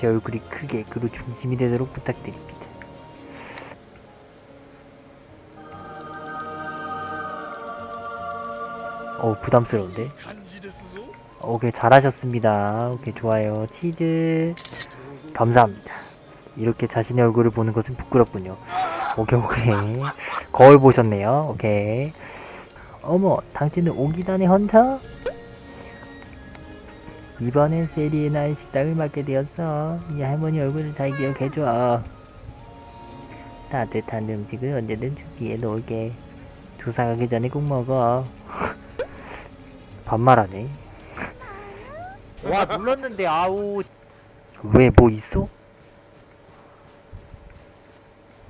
제 얼굴이 크게 그리고 중심이 되도록 부탁드립니다. 어 부담스러운데? 오케이 잘하셨습니다. 오케이 좋아요. 치즈 감사합니다. 이렇게 자신의 얼굴을 보는 것은 부끄럽군요. 오케이 오케이 거울 보셨네요. 오케이 어머 당신은 오기단의 헌터? 이번엔 세리의 날 식당을 맡게 되었어. 이 할머니 얼굴을 잘 기억해줘. 따뜻한 음식을 언제든 주기에 놓을게. 조사 가기 전에 꼭 먹어. 반말하네. 와 눌렀는데 아우. 왜 뭐 있어?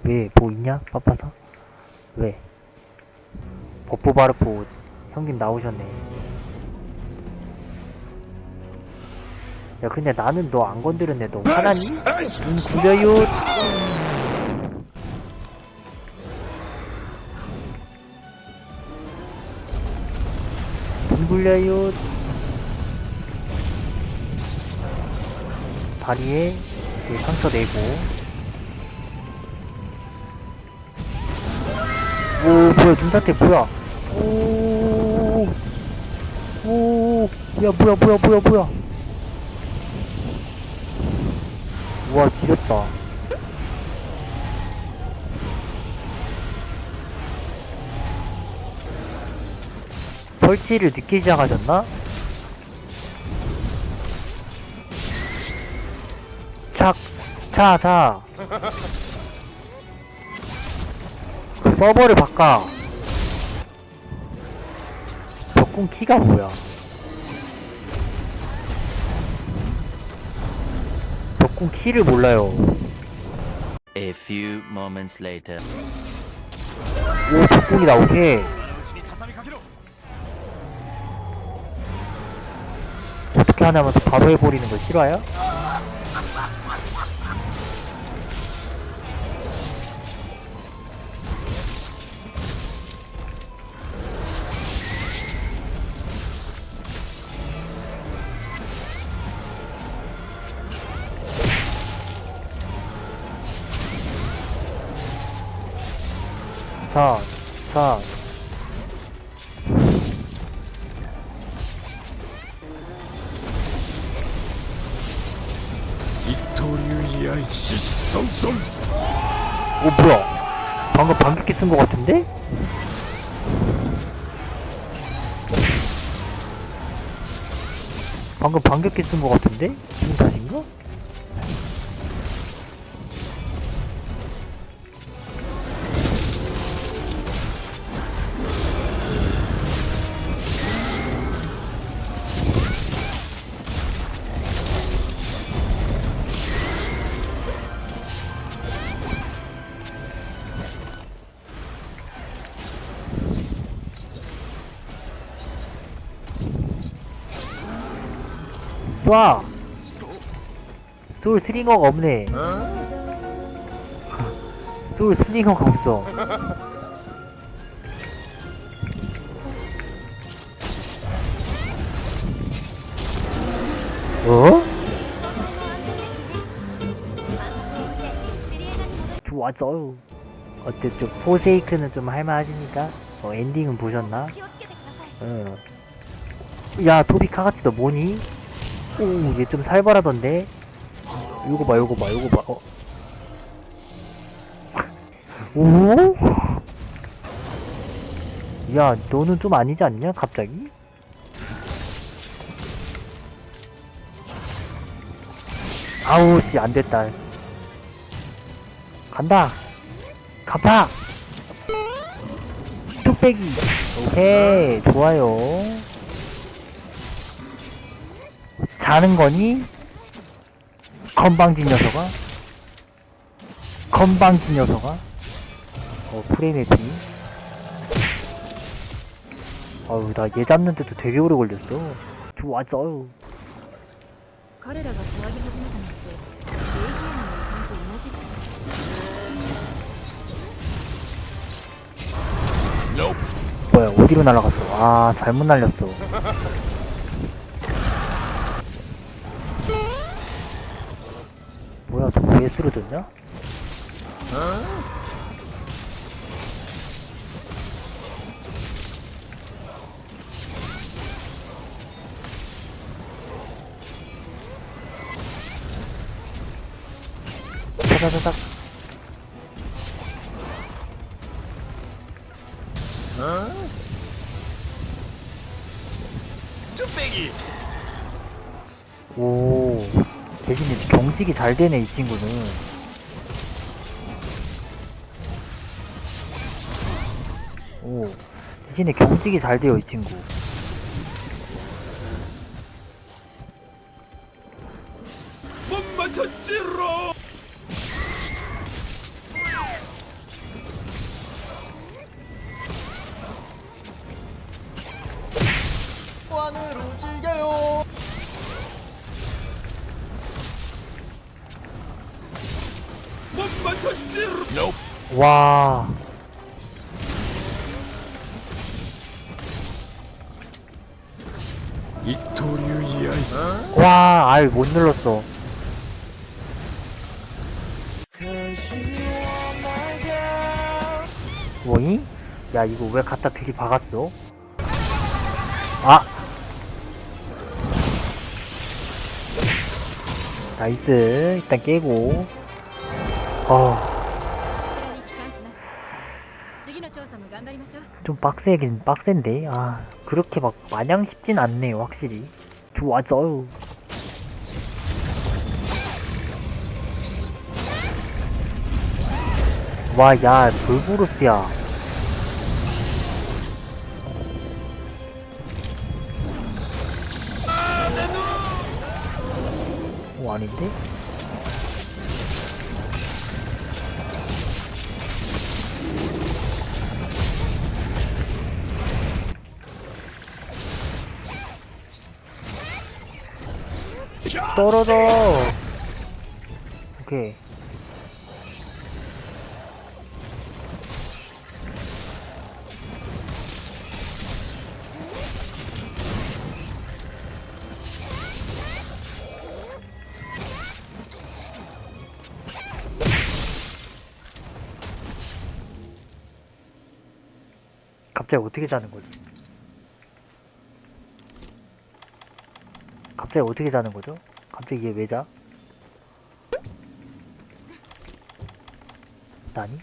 왜 뭐 있냐? 바빠서? 왜? 버프 바르포 형님 나오셨네. 야 근데 나는 너 안 건드렸네 너. 화나니? 눈 구려요. 눈 굴려요. 다리에 그 상처 내고. 오 뭐야 눈사태 뭐야? 오오 뭐야 뭐야 뭐야 뭐야 뭐야 우와 지렸다 설치를 늦게 시작하셨나? 착, 차, 차. 그 서버를 바꿔. 적군 키가 뭐야? 적군 키를 몰라요. A few moments later. 오, 적군이다, 오케이. 어떻게 하냐면서 바로 해버리는 거 싫어요? 자, 자, 오 뭐야? 방금 반격기 쓴거 같은데? 방금 반격기 쓴거 같은데? 지금 다신가? 쏴! 솔 스링어가 없네. 솔 스링어가 없어. 어? 좋았어요. 어쨌든 포세이크는 좀 할만하시니까 어, 엔딩은 보셨나? 응. 야 토비 카가치 너 뭐니? 오, 얘 좀 살벌하던데? 요거 봐, 요거 봐, 요거 봐, 어. 오? 야, 너는 좀 아니지 않냐, 갑자기? 아우, 씨, 안 됐다. 간다! 갚아! 뚝배기! 오케이, 좋아요. 자는 거니? 건방진 녀석아? 건방진 녀석아? 어, 프레메티. 어우, 나 얘 잡는데도 되게 오래 걸렸어. 좋았어요. 彼らが騒ぎ始めたのってデイゲームの違反と同じく 뭐야, 어디로 날아갔어? 아, 잘못 날렸어. 뭐야, 저왜 쓰러졌냐? 차다다닥. 뚝배기 오, 대신에 경직이 잘 되네, 이 친구는. 오, 대신에 경직이 잘 돼요, 이 친구. 못 맞췄지로 와, 이토류 이아이 와, 아이, 못 눌렀어. 뭐니? 야, 이거 왜 갖다 들이 박았어? 아! 나이스. 일단 깨고. 좀 빡세긴 빡센데. 아, 그렇게 막 마냥 쉽진 않네요, 확실히. 좋아져요. 와, 야, 볼보루스야. 오, 아닌데? 떨어져! 오케이. 갑자기 어떻게 자는 거지? 갑자기 어떻게 자는 거죠? 갑자기 얘 왜 자? 나니?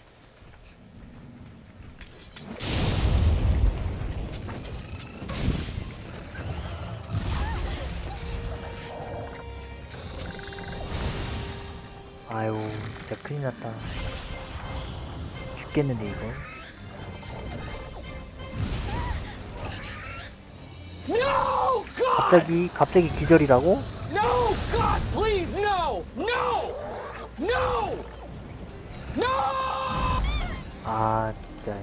아유 진짜 큰일 났다 죽겠는데 이거 갑자기 갑자기 기절이라고? No, please, no, no, no, no. 아 진짜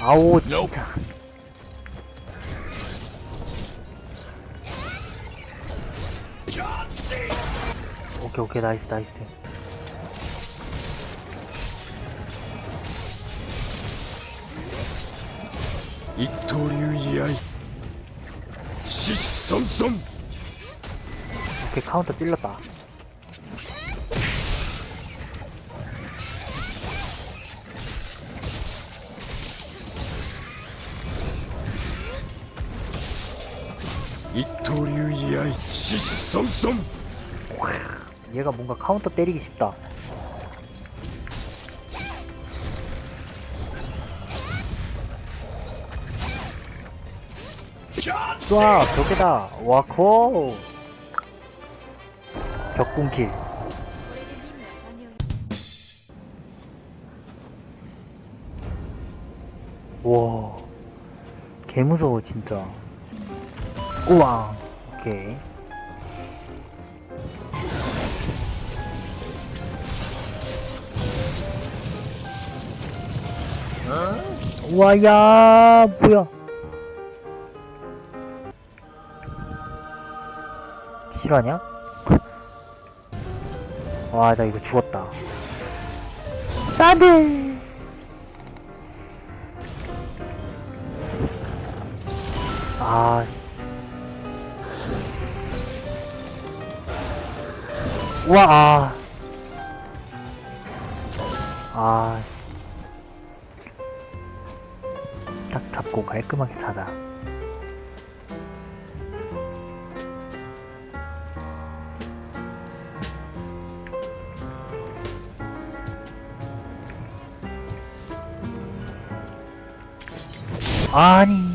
아오 진짜 오케이 오케이 나이스 나이스 이토류 이아이 시썸썸 오케이 카운터 찔렀다. 이토류 이아이 시썸썸 얘가 뭔가 카운터 때리기 쉽다 쏴! 벽에다! 와코! 벽궁킬. 와. 개무서워, 진짜. 우와. 오케이. 와야 뭐야 실화냐? 와, 나 이거 죽었다. 사드! 아, 씨. 우와, 아. 아. 딱 잡고 깔끔하게 찾아. 아니.